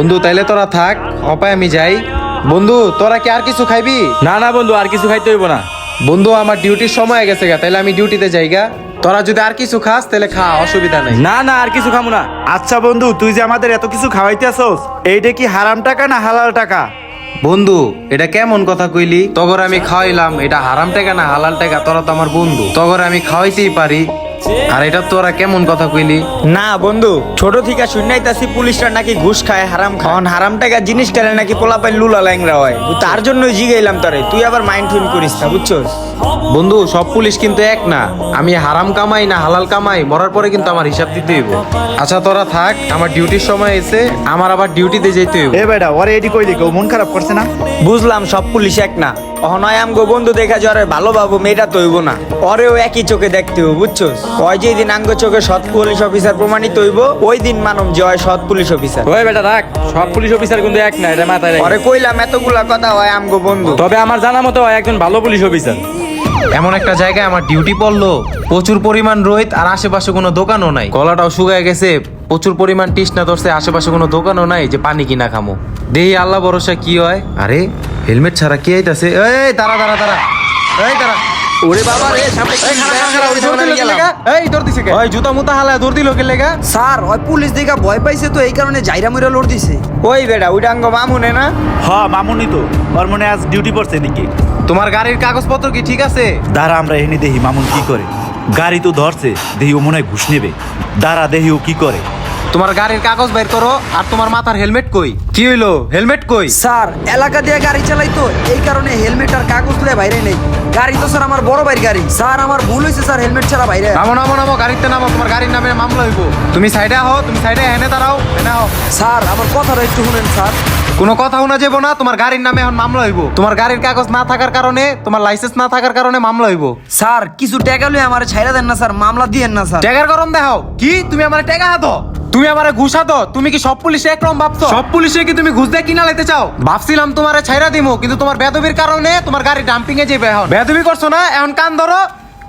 বন্ধু তাইলে তোরা থাক অপায় আমি যাই। বন্ধু তোরা কি আর কিছু খাইবি? না না বন্ধু আর কিছু খাইতে হইব না। বন্ধু আমার ডিউটির সময় হয়ে গেছে গা তাইলে আমি ডিউটিতে যাইগা তোরা যদি আর কিছু খাস তাহলে খা অসুবিধা নাই। না না আর কিছু খামু না। আচ্ছা বন্ধু তুই যে আমাদের এত কিছু খাওয়াইতে আসোস এইটা কি হারাম টাকা না হালাল টাকা? বন্ধু এটা কেমন কথা কইলি? তগর আমি খাওয়াইলাম এটা হারাম টাকা না হালাল টাকা তোরা তো আমার বন্ধু। তগর আমি খাওয়াইতেই পারি। আর এটা তোরা কেমন কথা কইলি? না বন্ধু ছোট থেকে শুনাইতাছি পুলিশরা নাকি ঘুষ খায় হারাম খাওয়ান হারাম টাকা জিনিস জিনিসটা নাকি পোলাপাই লুলা ল্যাংরা হয়। তার জন্য জিগাইলাম তোরে তুই আবার মাইন্ড ফিল করিস না বুঝছস? বন্ধু সব পুলিশ কিন্তু এক না। আমি হারাম কামাই না হালাল কামাই মরার পরে কিন্তু আমার হিসাব দিতে হইব। আচ্ছা তোরা থাক আমার ডিউটির সময় এসে আমার আবার ডিউটিতে যেতে হইব। এ বেটা ওরে এডি কইলি কেউ মন খারাপ করছে না? বুঝলাম সব পুলিশ এক না। অহনয় আমগো বন্ধু দেখা যারে ভালো বাবু মেয়েটা তো হইব না। ওরেও একই চোখে দেখতে হইব বুঝছ? ওই যে দিন আঙ্গ চোখে সৎ পুলিশ অফিসার প্রমাণিত হইব ওই দিন মানব যে হয় সৎ পুলিশ অফিসার। ওই বেটা রাখ সব পুলিশ অফিসার কিন্তু এক না এটা মাথায় রাখ। ওরে কইলাম এতগুলা কথা হয় আমগো বন্ধু। তবে আমার জানা মতো হয় একজন ভালো পুলিশ অফিসার। এমন একটা জায়গায় আমার ডিউটি পড়ল প্রচুর পরিমাণ রোহিত আর আশেপাশে কোনো দোকানও নাই। গলাটাও শুকায় গেছে প্রচুর পরিমাণ তৃষ্ণা ধরছে আশেপাশে কোনো দোকানও নাই যে পানি কিনা খামো। দেহি আল্লাহ ভরসা কি হয়? আরে হেলমেট ছাড়া কি আইতাছে? এই দাঁড়া দাঁড়া দাঁড়া। এই দাঁড়া। ওরে বাবা রে সামনে এই ওই দৌড় দিল এই দৌড় দিছে কে? ওই জুতা মুতা হালা দৌড় দিল কে লেগা? স্যার ওই পুলিশ দেখা ভয় পাইছে তো এই কারণে জাইরা মইরা লোড দিছে। ওই বেটা ওইটা আঙ্গ মামুনে না? হ মামুনি তো। ওর মনে আজ ডিউটি পড়ছে নাকি? তোমার গাড়ির কাগজপত্র কি ঠিক আছে? দাঁড়া আমরা এখানে দেখি মামুন কি করে। গাড়ি তো ধরছে দেহি ও মনে হয় ঘুষ নেবে। দাঁড়া দেহি ও কি করে। তোমার গাড়ির কাগজ বের করো আর তোমার মাথার হেলমেট কই? কি হইল? হেলমেট কই? স্যার এলাকা দিয়ে গাড়ি চালাই তো এই কারণে হেলমেট আর কাগজ লয়ে বাইরে নেই। গাড়ি তো স্যার আমার বড় ভাইয়ের গাড়ি। স্যার আমার ভুল হয়েছে স্যার হেলমেট ছাড়া বাইরে। নামো নামো নামো গাড়িতে নামো তোমার গাড়ির নামে মামলা হইব। তুমি সাইডে হও তুমি সাইডে এনে দাঁড়াও এনে হও স্যার আমার কথাটা একটু শুনেন স্যার। কোনো কথা শোনা যাব না তোমার গাড়ির নামে এখন মামলা হইব। তোমার গাড়ির কাগজ না থাকার কারণে তোমার লাইসেন্স না থাকার কারণে মামলা হইব। স্যার কিছু টাকা লয়ে আমার ছাইরা দেন না স্যার মামলা দিয়েন না স্যার। ট্যাগার গরম দেখাও। কি? তুমি আমার টাকা হাতো? তুমি আমারে ঘুষ হাতো তুমি কি সব পুলিশে একরকম ভাবছ? সব পুলিশে কি তুমি ঘুষ দিয়ে কিনা লাইতে চাও? ভাবছিলাম তোমারে ছাইরা দিমু কিন্তু তোমার বেদবির কারণে তোমার গাড়ি ডাম্পিং এ যাবে এখন। বেদবি করছ না? এখন কান ধরো।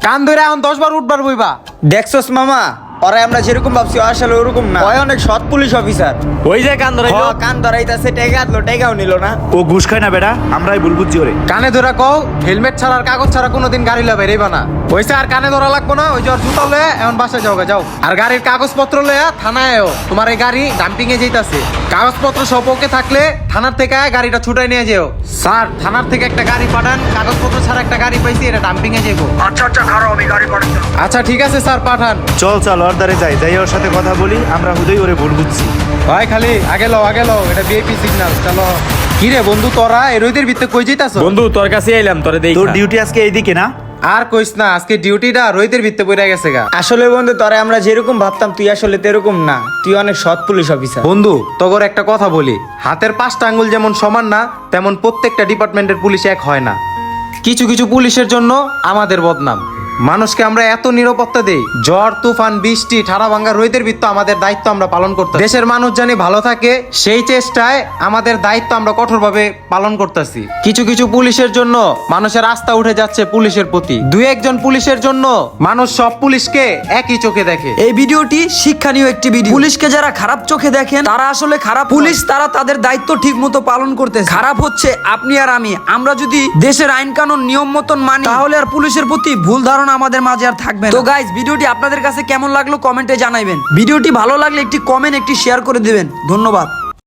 কান ধরে এখন দশ বার উঠবার বইবা। দেখছস মামা ওরা আমরা যেরকম ভাবছি আসলে ওরকম না। ওই অনেক সৎ পুলিশ অফিসার। ওই যে কান ধরাইলো। কান ধরাইতাছে টেকা আতলো টেকাও নিল না। ও ঘুষ খায় না বেটা আমরাই ভুল বুঝছি ওরে। কানে ধরা কও হেলমেট ছাড়া আর কাগজ ছাড়া কোনোদিন গাড়ি লা বেরেইবা না। ওইসে আর কানে ধরা লাগবো না ওই যে জুতা লয়ে এখন বাসায় যাও যাও। আর গাড়ির কাগজপত্র লয়ে থানায় তোমার এই গাড়ি ডাম্পিং এ যাইতাছে। কাগজপত্র সব ওকে থাকলে থানার থেকে আয় গাড়িটা ছুটাই নিয়ে যেও। স্যার থানার থেকে একটা গাড়ি পাঠান কাগজপত্র ছাড়া একটা গাড়ি পাইছি এটা ডাম্পিং এ যাব আচ্ছা আচ্ছা আমি গাড়ি পাঠাচ্ছি। আচ্ছা ঠিক আছে স্যার পাঠান। চল চল ওর দ্বারে যাই যাই ওর সাথে কথা বলি আমরা হুদই ওরে ভুল বুঝছি। ভাই খালি আগে লও আগে লও এটা বিএপি সিগন্যাল চলো। কি রে বন্ধু তোরা এরইদের ভিতরে কই যাইতাছ? বন্ধু তোর কাছে এলাম তোরে দেই তোর ডিউটি আজকে এইদিকে না? আর কইস না আজকে ডিউটিটা রোহিতের ভিতরে পড়ে গেছে গা। আসলে বন্ধু তোরে আমরা যেরকম ভাবতাম তুই আসলে তেরকম না। তুই অনেক সৎ পুলিশ অফিসার। বন্ধু তগর একটা কথা বলি। হাতের পাঁচটা আঙ্গুল যেমন সমান না তেমন প্রত্যেকটা ডিপার্টমেন্টের পুলিশ এক হয় না। কিছু কিছু পুলিশের জন্য আমাদের বদনাম। মানুষকে আমরা এত নিরাপত্তা দেই। ঝড় তুফান বৃষ্টি ঠাড়া ভাঙ্গা রোহিতের ভিত্ত আমাদের দায়িত্ব আমরা পালন করতে দেশের মানুষ জানি ভালো থাকে সেই চেষ্টায় আমাদের দায়িত্ব আমরা কঠোরভাবে পালন করতেছি। কিছু কিছু পুলিশের জন্য মানুষের আস্থা উঠে যাচ্ছে পুলিশের প্রতি। দুই একজন পুলিশের জন্য মানুষ সব পুলিশকে একই চোখে দেখে। এই ভিডিওটি শিক্ষণীয় একটি ভিডিও। পুলিশকে যারা খারাপ চোখে দেখেন তারা আসলে খারাপ পুলিশ তারা তাদের দায়িত্ব ঠিক মতো পালন করতে খারাপ হচ্ছে আপনি আর আমি। আমরা যদি দেশের আইন কানুন নিয়ম মতন মানি তাহলে আর পুলিশের প্রতি ভুল ধারণা আমাদের মাঝে আর থাকবে। তো গাইজ ভিডিওটি আপনাদের কাছে কেমন লাগল কমেন্টে জানাইবেন। ভিডিওটি ভালো লাগলে একটি কমেন্ট একটি শেয়ার করে দিবেন। ধন্যবাদ।